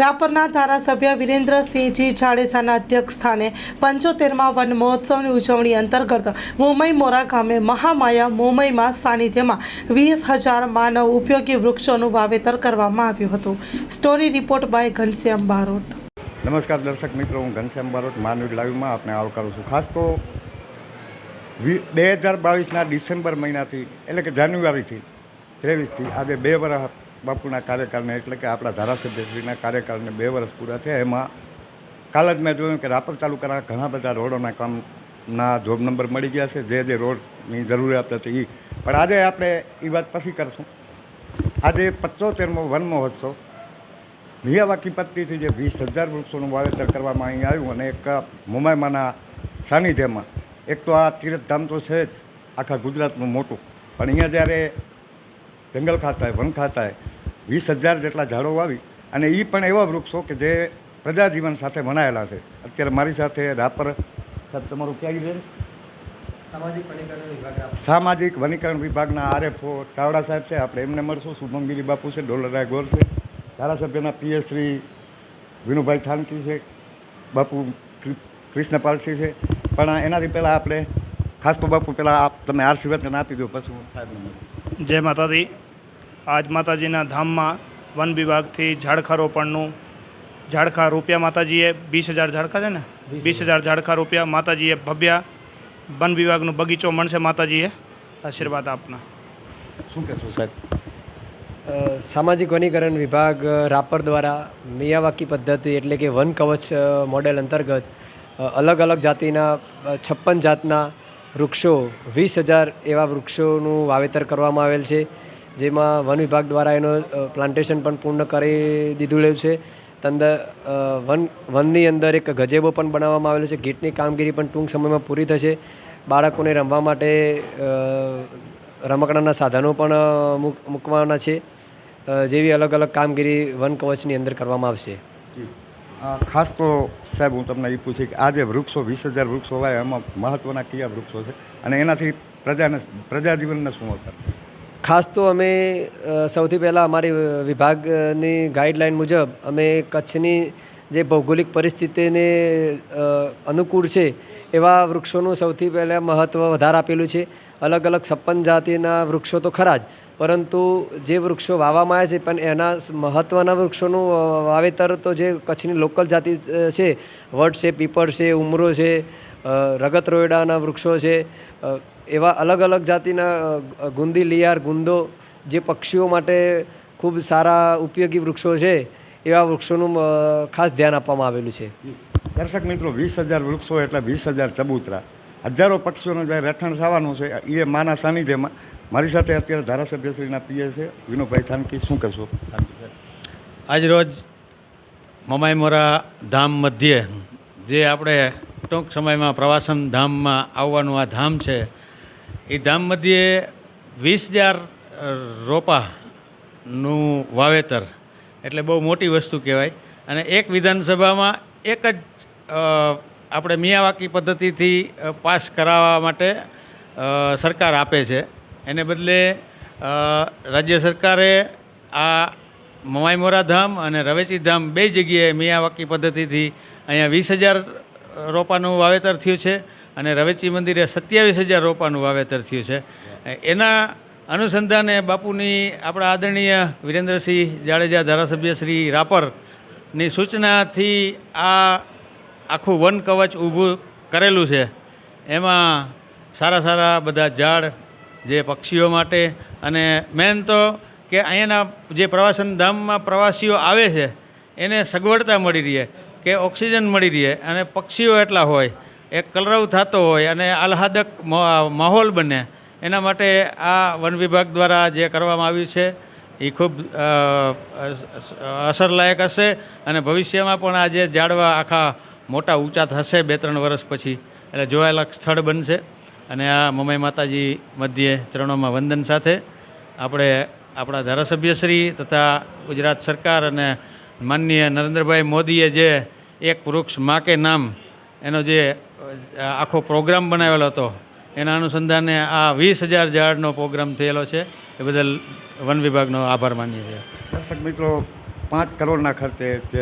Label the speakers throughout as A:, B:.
A: રાપરના ધારાસભ્ય વિરેન્દ્રસિંહજી જાડેજાના અધ્યક્ષ સ્થાને પંચોતેરમાં વન મહોત્સવની ઉજવણી અંતર્ગત મુંબઈ મોરા ગામે મહામાયા મુંબઈમાં સાનિધ્યમાં વીસ હજાર માનવ ઉપયોગી વૃક્ષોનું વાવેતર કરવામાં આવ્યું હતું. Story report by Ghanshyam Barot.
B: નમસ્કાર દર્શક મિત્રો, હું ઘનશ્યામ બારોટ, માનવી લાઈવમાં આપને આવકારું છું. ખાસ તો બે હજાર બાવીસના ડિસેમ્બર મહિનાથી, એટલે કે જાન્યુઆરીથી, ત્રેવીસથી, આજે બે વર્ષ બાપુના કાર્યકાળને એટલે કે આપણા ધારાસભ્યશ્રીના કાર્યકાળને બે વર્ષ પૂરા થયા. એમાં કાલ જ મેં જોયું કે રાપર તાલુકાના ઘણા બધા રોડોના કામના જોબ નંબર મળી ગયા છે. જે જે રોડની જરૂરિયાત હતી એ પણ આજે આપણે એ વાત પછી કરશું. આજે પચોતેરમો વન મહોત્સવ. મિયાવાકી પત્તીથી જે વીસ હજાર વૃક્ષોનું વાવેતર કરવામાં અહીં આવ્યું અને એક મુંબઈમાંના સાનિધ્યમાં. એક તો આ તીર્થધામ તો છે જ, આખા ગુજરાતનું મોટું. પણ અહીંયા જ્યારે જંગલ ખાતાએ વન ખાતાએ વીસ હજાર જેટલા ઝાડો વાવી અને એ પણ એવા વૃક્ષો કે જે પ્રજાજીવન સાથે વણાયેલા છે. અત્યારે મારી સાથે રાપર સાહેબ તમારું ક્યાં છે?
C: સામાજિક વનીકરણ
B: સામાજિક વનીકરણ વિભાગના આરએફઓ ચાવડા સાહેબ છે. આપણે એમને મળશું. શુભમગીરી બાપુ છે ડોલરરાય ગોર છે. ધારાસભ્યના પીએસ શ્રી વિનુભાઈ થાનકી છે બાપુ કૃષ્ણપાલસિંહ છે. પણ એનાથી પહેલાં આપણે ખાસ તો બાપુ પહેલાં આપ તમે વચન આપી દો. પછી હું સાહેબને
D: જય માતાજી. આજ માતાજીના ધામમાં વન વિભાગથી ઝાડખા રોપણનું ઝાડખા રૂપિયા માતાજીએ વીસ હજાર ઝાડખા છે ને? વીસ હજાર. ઝાડખા રૂપિયા માતાજીએ ભવ્યા વન વિભાગનો બગીચો મળશે માતાજીએ. આશીર્વાદ આપના.
B: શું કહેશો સાહેબ?
C: સામાજિક વનીકરણ વિભાગ રાપર દ્વારા મિયાવાકી પદ્ધતિ એટલે કે વન કવચ મોડેલ અંતર્ગત અલગ અલગ જાતિના છપ્પન જાતના વૃક્ષો વીસ હજાર એવા વૃક્ષોનું વાવેતર કરવામાં આવેલ છે. જેમાં વન વિભાગ દ્વારા એનો પ્લાન્ટેશન પણ પૂર્ણ કરી દીધું છે. તંદર વન, વનની અંદર એક ગજેબો પણ બનાવવામાં આવેલો છે. ગેટની કામગીરી પણ ટૂંક સમયમાં પૂરી થશે. બાળકોને રમવા માટે રમકડાના સાધનો પણ મૂક- મૂકવાના છે. જેવી અલગ અલગ કામગીરી વન કવચની અંદર કરવામાં આવશે.
B: ખાસ તો સાહેબ હું તમને એ પૂછી કે આ જે વૃક્ષો, વીસ હજાર વૃક્ષો હોય, એમાં મહત્ત્વના કયા વૃક્ષો છે? અને એનાથી પ્રજાને, પ્રજાજીવનને શું અસર?
C: ખાસ તો અમે સૌથી પહેલાં અમારી વિભાગની ગાઈડલાઈન મુજબ અમે કચ્છની જે ભૌગોલિક પરિસ્થિતિને અનુકૂળ છે એવા વૃક્ષોનું સૌથી પહેલાં મહત્ત્વ વધારે આપેલું છે. અલગ અલગ છપ્પન જાતિના વૃક્ષો તો ખરા જ, પરંતુ જે વૃક્ષો વાવવામાં આવ્યા છે, પણ એના મહત્ત્વના વૃક્ષોનું વાવેતર તો જે કચ્છની લોકલ જાતિ છે. વડ છે, પીપળ છે, ઉમરો છે રગત રોયડાના વૃક્ષો છે. એવા અલગ અલગ જાતિના ગુંદી લિયાર ગુંદો જે પક્ષીઓ માટે ખૂબ સારા ઉપયોગી વૃક્ષો છે એવા વૃક્ષોનું ખાસ ધ્યાન આપવામાં આવેલું છે.
B: દર્શક મિત્રો વીસ હજાર વૃક્ષો એટલે વીસ હજાર ચબૂતરા. હજારો પક્ષીઓનું જ્યારે રહેઠાણ થવાનું છે એ માના સાનિધ્યમાં. મારી સાથે અત્યારે ધારાસભ્યશ્રીના પીએ છે વિનુભાઈ થાનકી શું કહેશો? આજરોજ મમાઈ
E: મોરા મમાઈમોરા ધામ મધ્યે જે આપણે ટૂંક સમયમાં પ્રવાસન ધામમાં આવવાનું આ ધામ છે. એ ધામ મધ્યે વીસ હજાર રોપાનું વાવેતર, એટલે બહુ મોટી વસ્તુ કહેવાય. અને એક વિધાનસભામાં એક જ આપણે મિયાવાકી પદ્ધતિથી પાસ કરાવવા માટે સરકાર આપે છે. એને બદલે રાજ્ય સરકારે આ મમાઈમોરા ધામ અને રવેચી ધામ બે જગ્યાએ મિયાવાકી પદ્ધતિથી અહીંયા વીસ હજાર રોપાનું વાવેતર થયું છે અને રવેચી મંદિરે સત્યાવીસ હજાર રોપાનું વાવેતર થયું છે. એના અનુસંધાને બાપુની આપણા આદરણીય વિરેન્દ્રસિંહ જાડેજા ધારાસભ્ય શ્રી રાપરની સૂચનાથી આ આખું વન કવચ ઊભું કરેલું છે. એમાં સારા સારા બધા ઝાડ, જે પક્ષીઓ માટે અને મેન તો કે અહીંયાના જે પ્રવાસન ધામમાં પ્રવાસીઓ આવે છે, એને સગવડતા મળી રહે. કે ઓક્સિજન મળી રહે અને પક્ષીઓ એટલા હોય, એક કલરવ થતો હોય અને આહ્લાદક માહોલ બને. એના માટે આ વન વિભાગ દ્વારા જે કરવામાં આવ્યું છે, એ ખૂબ અસરલાયક હશે અને ભવિષ્યમાં પણ આ જે ઝાડવા આખા મોટા ઊંચા થશે બે ત્રણ વર્ષ પછી. એટલે જોવાયેલા સ્થળ બનશે. અને આ મમાઈ માતાજી મધ્યે ચરણોમાં વંદન સાથે. આપણે આપણા ધારાસભ્યશ્રી તથા ગુજરાત સરકાર અને માનનીય નરેન્દ્રભાઈ મોદીએ જે એક વૃક્ષ મા કે નામ, એનો જે આખો પ્રોગ્રામ બનાવેલો હતો, એના અનુસંધાને આ વીસ હજાર ઝાડનો પ્રોગ્રામ થયેલો છે. એ બદલ વન વિભાગનો આભાર માનીએ છીએ.
B: દર્શક મિત્રો, પાંચ કરોડના ખર્ચે જે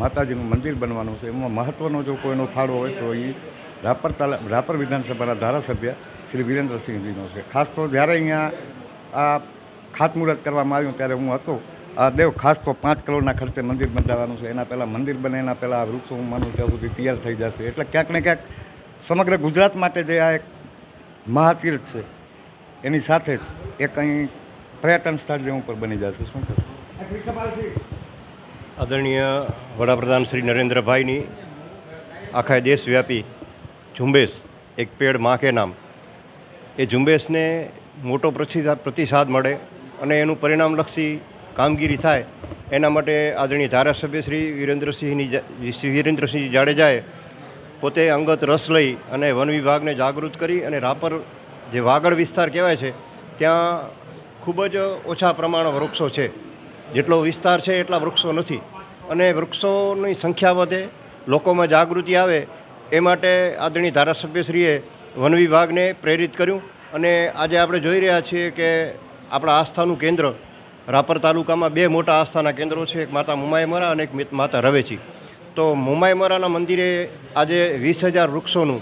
B: માતાજીનું મંદિર બનવાનું છે, એમાં મહત્ત્વનો જો કોઈનો ફાળો હોય તો એ રાપર તાલા, રાપર વિધાનસભાના ધારાસભ્ય શ્રી વિરેન્દ્રસિંહજીનો છે. ખાસ તો જ્યારે અહીંયા આ ખાતમુહૂર્ત કરવામાં આવ્યું, ત્યારે હું હતો. આ દેવ, ખાસ તો પાંચ કરોડના ખર્ચે મંદિર બંધાવવાનું છે. એના પહેલાં મંદિર બને, એના પહેલાં વૃક્ષો હું ત્યાં સુધી તૈયાર થઈ જશે. એટલે ક્યાંક ને ક્યાંક સમગ્ર ગુજરાત માટે જે આ એક મહાતીર્થ છે, એની સાથે જ એ કંઈ પર્યટન સ્થળ જેવું પણ બની જશે. શું
F: આદરણીય વડાપ્રધાન શ્રી નરેન્દ્રભાઈની આખા દેશવ્યાપી ઝુંબેશ, એક પેડમાં કે નામ. એ ઝુંબેશને મોટો પ્રતિસાદ પ્રતિસાદ મળે અને એનું પરિણામલક્ષી કામગીરી થાય, એના માટે આદરણીય ધારાસભ્ય શ્રી વિરેન્દ્રસિંહની શ્રી વિરેન્દ્રસિંહ જાડેજાએ પોતે અંગત રસ લઈ અને વન વિભાગને જાગૃત કરી અને રાપર જે વાગડ વિસ્તાર કહેવાય છે, ત્યાં ખૂબ જ ઓછા પ્રમાણ વૃક્ષો છે. જેટલો વિસ્તાર છે એટલા વૃક્ષો નથી. અને વૃક્ષોની સંખ્યા વધે, લોકોમાં જાગૃતિ આવે, એ માટે આદરણીય ધારાસભ્યશ્રીએ વન વિભાગને પ્રેરિત કર્યું. અને આજે આપણે જોઈ રહ્યા છીએ કે આપણા આસ્થાનું કેન્દ્ર રાપર તાલુકામાં બે મોટા આસ્થાના કેન્દ્રો છે, એક માતા મુમાયમરા અને એક મિત- રવેચી. તો મુમાયમરાના મંદિરે આજે વીસ હજાર વૃક્ષોનું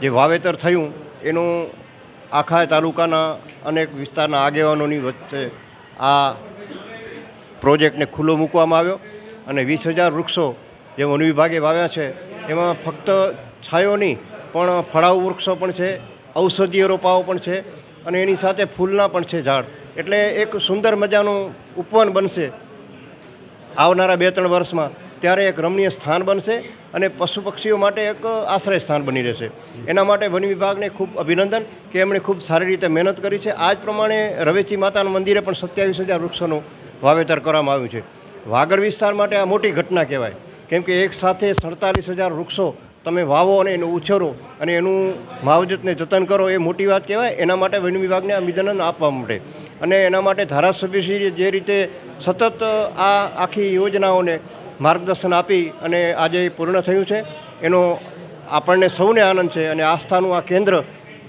F: જે વાવેતર થયું, એનું આખા તાલુકાના અનેક વિસ્તારના આગેવાનોની વચ્ચે આ પ્રોજેક્ટને ખુલ્લો મૂકવામાં આવ્યો અને વીસ હજાર વૃક્ષો જે વન વિભાગે વાવ્યા છે, એમાં ફક્ત છાયો નહીં, પણ ફળાઉ વૃક્ષો પણ છે, ઔષધીય રોપાઓ પણ છે અને એની સાથે ફૂલના પણ છે ઝાડ. એટલે એક સુંદર મજાનું ઉપવન બનશે આવનારા બે ત્રણ વર્ષમાં. ત્યારે એક રમણીય સ્થાન બનશે અને પશુ પક્ષીઓ માટે એક આશ્રય સ્થાન બની રહેશે. એના માટે વન વિભાગને ખૂબ અભિનંદન કે એમણે ખૂબ સારી રીતે મહેનત કરી છે. આ જ પ્રમાણે રવેચી માતાના મંદિરે પણ સત્યાવીસ હજાર વૃક્ષોનું વાવેતર કરવામાં આવ્યું છે. વાગડ વિસ્તાર માટે આ મોટી ઘટના કહેવાય. કેમ કે એક સાથે સડતાલીસ હજાર વૃક્ષો તમે વાવો અને એનું ઉછેરો અને એનું માવજતને જતન કરો એ મોટી વાત કહેવાય. એના માટે વન વિભાગને અભિનંદન આપવા માટે અને એના માટે ધારાસભ્યશ્રીએ જે રીતે સતત આ આખી યોજનાઓને માર્ગદર્શન આપી અને આજે પૂર્ણ થયું છે, એનો આપણને સૌને આનંદ છે અને આસ્થાનું આ કેન્દ્ર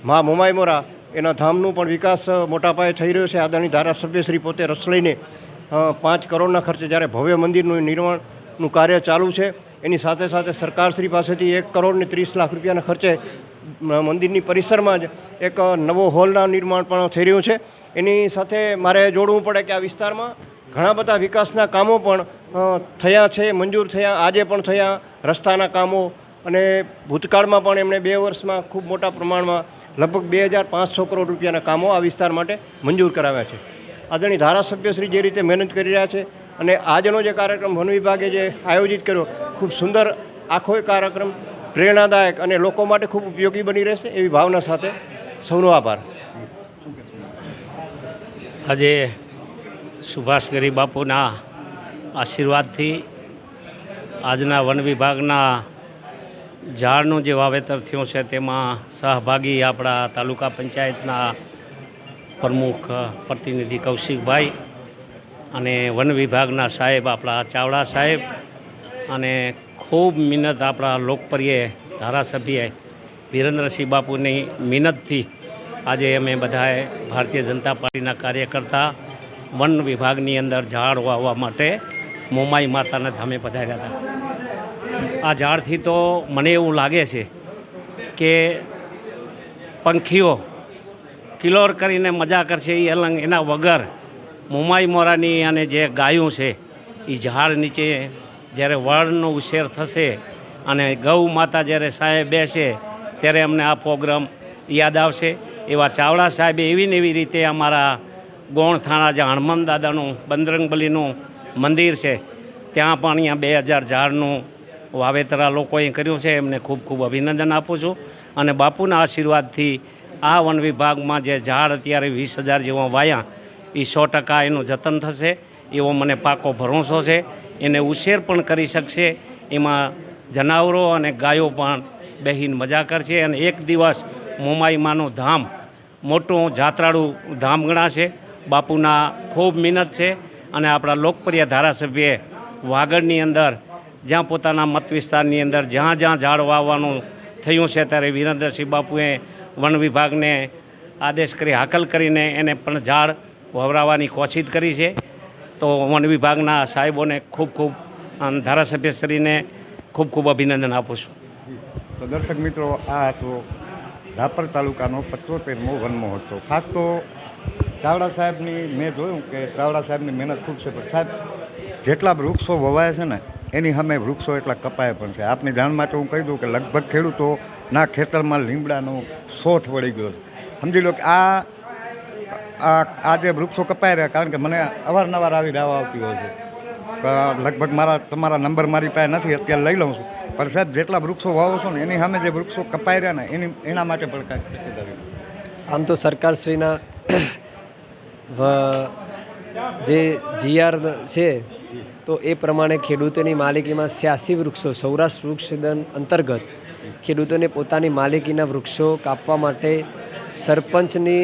F: મા મોમાયમોરા એના ધામનું પણ વિકાસ મોટા પાયે થઈ રહ્યો છે. આદરણીય ધારાસભ્યશ્રી પોતે રસ લઈને પાંચ કરોડના ખર્ચે જ્યારે ભવ્ય મંદિરનું નિર્માણનું કાર્ય ચાલુ છે, એની સાથે સાથે સરકારશ્રી પાસેથી એક કરોડને ત્રીસ લાખ રૂપિયાના ખર્ચે મંદિરની પરિસરમાં જ એક નવો હોલના નિર્માણ પણ થઈ રહ્યું છે. એની સાથે મારે જોડવું પડે કે આ વિસ્તારમાં ઘણા બધા વિકાસના કામો પણ થયા છે, મંજૂર થયા, આજે પણ થયા રસ્તાના કામો. અને ભૂતકાળમાં પણ એમણે બે વર્ષમાં ખૂબ મોટા પ્રમાણમાં લગભગ બે હજાર પાંચસો કરોડ રૂપિયાના કામો આ વિસ્તાર માટે મંજૂર કરાવ્યા છે. આદરણીય ધારાસભ્યશ્રી જે રીતે મહેનત કરી રહ્યા છે અને આજનો જે કાર્યક્રમ વન વિભાગે જે આયોજિત કર્યો, ખૂબ સુંદર આખો કાર્યક્રમ પ્રેરણાદાયક અને લોકો માટે ખૂબ ઉપયોગી બની રહેશે એવી ભાવના સાથે સૌનો આભાર.
G: આજે સુભાષ ગરી બાપુના આશીર્વાદથી આજના વન વિભાગના ઝાડનું જે વાવેતર થયું છે તેમાં સહભાગી આપણા તાલુકા પંચાયતના પ્રમુખ પ્રતિનિધિ કૌશિકભાઈ અને વન વિભાગના સાહેબ આપણા ચાવડા સાહેબ અને ખૂબ મહેનત આપણા લોકપ્રિય ધારાસભ્ય વિરેન્દ્રસિંહ બાપુની મહેનતથી આજે અમે બધાએ ભારતીય જનતા પાર્ટીના કાર્યકર્તા વન વિભાગની અંદર ઝાડ વાવવા માટે મોમાઈ માતાના ધામે પધાર્યા હતા. આ ઝાડથી તો મને એવું લાગે છે કે પંખીઓ કિલોર કરીને મજા કરશે એ અલંગ એના વગર મોમાઈ મોરાની અને જે ગાયું છે એ ઝાડ નીચે જ્યારે વાળનો ઉછેર થશે અને ગૌ માતા જ્યારે સાહેબ બેસે, ત્યારે અમને આ પ્રોગ્રામ યાદ આવશે. એવા ચાવડા સાહેબે એવી ને એવી રીતે અમારા ગોણથાણા જે હનુમાન દાદાનું, બંદરંગબલીનું મંદિર છે, ત્યાં પણ અહીંયા બે હજાર ઝાડનું વાવેતર આ લોકોએ કર્યું છે. એમને ખૂબ ખૂબ અભિનંદન આપું છું. અને બાપુના આશીર્વાદથી આ વન વિભાગમાં જે ઝાડ અત્યારે વીસ હજાર જેવા વાયા, એ સો ટકા એનું જતન થશે. એવો મને પાકો ભરોસો છે. એને ઉછેર પણ કરી શકશે. એમાં જનાવરો અને ગાયો પણ બહેન મજા કરશે અને એક દિવસ મોમાઈમાનું ધામ, મોટું જાત્રાળું ધામ ગણાશે. બાપુના ખૂબ મહેનત છે અને આપણા લોકપ્રિય ધારાસભ્યએ વાગડની અંદર, જ્યાં પોતાના મત વિસ્તારની અંદર જ્યાં જ્યાં ઝાડ વાવવાનું થયું છે ત્યારે વિરેન્દ્રસિંહ બાપુએ વન વિભાગને આદેશ કરી, હાકલ કરીને એને પણ ઝાડ વવરાવવાની કોશિશ કરી છે. તો વન વિભાગના સાહેબોને ખૂબ ખૂબ ધારાસભ્યશ્રીને ખૂબ ખૂબ અભિનંદન આપું છું.
B: તો દર્શક મિત્રો, આ હતો રાપર તાલુકાનો પચોતેરમો વન મહોત્સવ. ખાસ તો ચાવડા સાહેબની મેં જોયું કે ચાવડા સાહેબની મહેનત ખૂબ છે, પણ સાહેબ, જેટલા વૃક્ષો વવાય છે ને, એની સામે વૃક્ષો એટલા કપાય પણ છે. આપની જાણ માટે હું કહી દઉં કે લગભગ ખેડૂતોના ખેતરમાં લીમડાનો સોઠ વળી ગયો છે. સમજી લો કે આ આ આ જે વૃક્ષો કપાઈ રહ્યા કારણ કે મને અવારનવાર આવી દાવા આવતી હોય છે. લગભગ મારા, તમારા નંબર મારી પાસે નથી, અત્યારે લઈ લઉં છું. પણ સાહેબ, જેટલા વૃક્ષો વાવો છો ને, એની સામે જે વૃક્ષો કપાઈ રહ્યા ને, એની, એના માટે પણ કાંઈક
C: આમ તો સરકારશ્રીના જે જીઆર છે, તો એ પ્રમાણે ખેડૂતોની માલિકીમાં છ્યાસી વૃક્ષો, સૌરાષ્ટ્ર વૃક્ષ ઉદ્યાન અંતર્ગત ખેડૂતોને પોતાની માલિકીના વૃક્ષો કાપવા માટે સરપંચની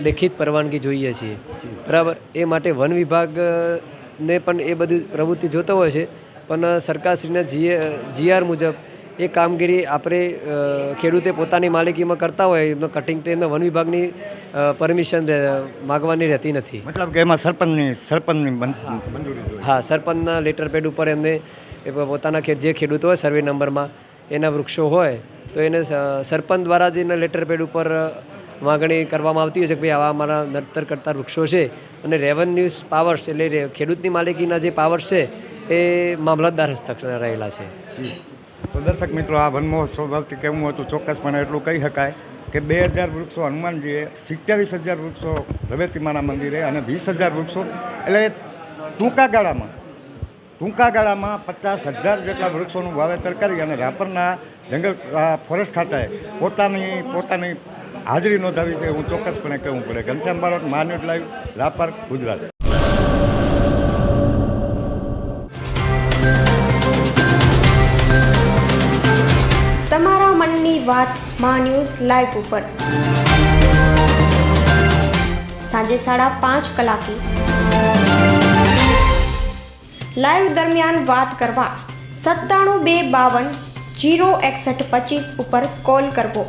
C: લેખિત પરવાનગી જોઈએ છીએ. બરાબર? એ માટે વન વિભાગને પણ એ બધી પ્રવૃત્તિ જોતો હોય છે. પણ સરકારશ્રીના જીએ જીઆર મુજબ એ કામગીરી આપણે ખેડૂતે પોતાની માલિકીમાં કરતા હોય એમનો કટિંગ તો એમને વન વિભાગની પરમિશન માગવાની રહેતી નથી.
B: મતલબ કે એમાં સરપંચની સરપંચની બન- મંજૂરી જોઈએ.
C: હા સરપંચના લેટર પેડ ઉપર એમને પોતાના જે ખેડૂતો હોય સર્વે નંબરમાં એના વૃક્ષો હોય તો એને સરપંચ દ્વારા જ એના લેટર પેડ ઉપર માગણી કરવામાં આવતી હોય છે કે ભાઈ આવા અમારા નડતર કરતા વૃક્ષો છે અને રેવન્યુઝ પાવર્સ એટલે ખેડૂતની માલિકીના જે પાવર્સ છે એ મામલતદાર હસ્તક્ષરે રહેલા છે.
B: તો દર્શક મિત્રો, આ વન મહોત્સવ બાબતે કેવું હતું, ચોક્કસપણે એટલું કહી શકાય કે બે હજાર વૃક્ષો હનુમાનજીએ સિત્યાવીસ હજાર વૃક્ષો રવેતીમાના મંદિરે અને વીસ હજાર વૃક્ષો એટલે ટૂંકા ગાળામાં ટૂંકા ગાળામાં પચાસ હજાર જેટલા વૃક્ષોનું વાવેતર કરી અને રાપરના જંગલ ફોરેસ્ટ ખાતાએ પોતાની પોતાની હાજરી નોંધાવી છે, હું ચોક્કસપણે કહેવું પડે. ઘનશ્યામ બારોટ માન્યુટ લાઈવ રાપર ગુજરાત.
H: તમારા મનની વાત મા ન્યૂઝ લાઈવ ઉપર. સાંજે સાડા પાંચ કલાકે. લાઈવ દરમિયાન વાત કરવા સત્તાણું બે બાવન જીરો એકસઠ પચીસ ઉપર કોલ કરવો.